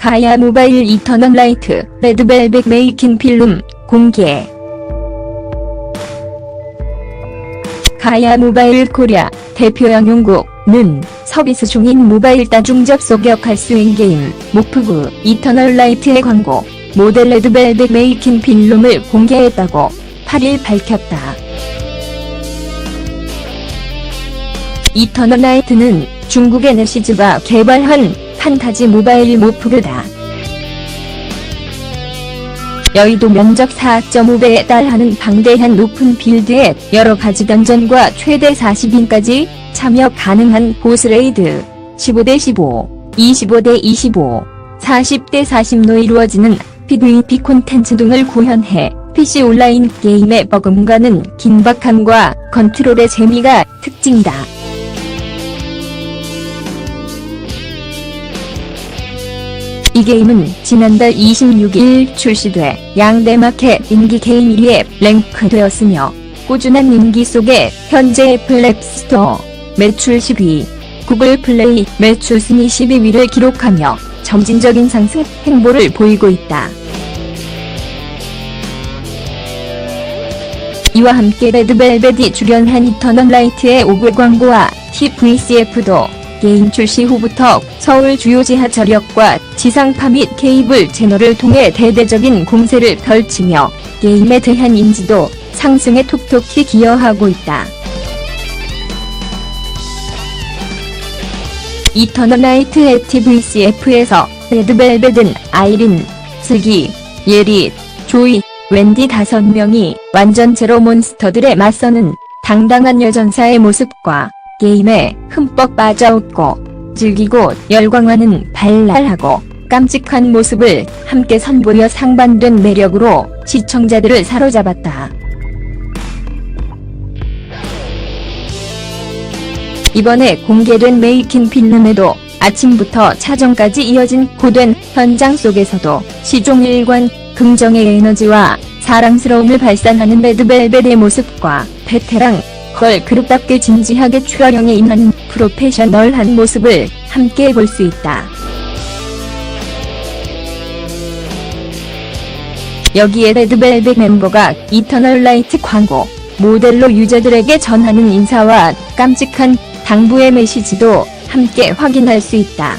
가야 모바일 이터널 라이트 레드벨벳 메이킹 필름 공개 가야 모바일 코리아 대표 영용국는 서비스 중인 모바일 다중 접속 역할 수행 게임 모프구 이터널 라이트의 광고 모델 레드벨벳 메이킹 필름을 공개했다고 8일 밝혔다. 이터널 라이트는 중국의 네시즈가 개발한 판타지 모바일 모프구다. 여의도 면적 4.5배에 달하는 방대한 높은 빌드에 여러 가지 던전과 최대 40인까지 참여 가능한 보스레이드 15대 15, 25대 25, 40대 40로 이루어지는 PVP 콘텐츠 등을 구현해 PC 온라인 게임의 버금가는 긴박함과 컨트롤의 재미가 특징이다. 이 게임은 지난달 26일 출시돼 양대 마켓 인기 게임 1위에 랭크되었으며 꾸준한 인기 속에 현재 애플 앱스토어 매출 10위, 구글 플레이 매출 순위 12위를 기록하며 점진적인 상승 행보를 보이고 있다. 이와 함께 레드벨벳이 출연한 이터널 라이트의 오글 광고와 TVCF도 게임 출시 후부터 서울 주요 지하철역과 지상파 및 케이블 채널을 통해 대대적인 공세를 펼치며 게임에 대한 인지도 상승에 톡톡히 기여하고 있다. 이터널 라이트 TVCF에서 레드벨벳은 아이린, 슬기, 예리, 조이, 웬디 다섯 명이 완전체로 몬스터들에 맞서는 당당한 여전사의 모습과 게임에 흠뻑 빠져웃고 즐기고 열광하는 발랄하고 깜찍한 모습을 함께 선보여 상반된 매력으로 시청자들을 사로잡았다. 이번에 공개된 메이킹 필름에도 아침부터 차정까지 이어진 고된 현장 속에서도 시종일관 긍정의 에너지와 사랑스러움을 발산하는 레드벨벳의 모습과 베테랑 걸 그룹답게 진지하게 촬영에 임하는 프로페셔널한 모습을 함께 볼 수 있다. 여기에 레드벨벳 멤버가 이터널 라이트 광고 모델로 유저들에게 전하는 인사와 깜찍한 당부의 메시지도 함께 확인할 수 있다.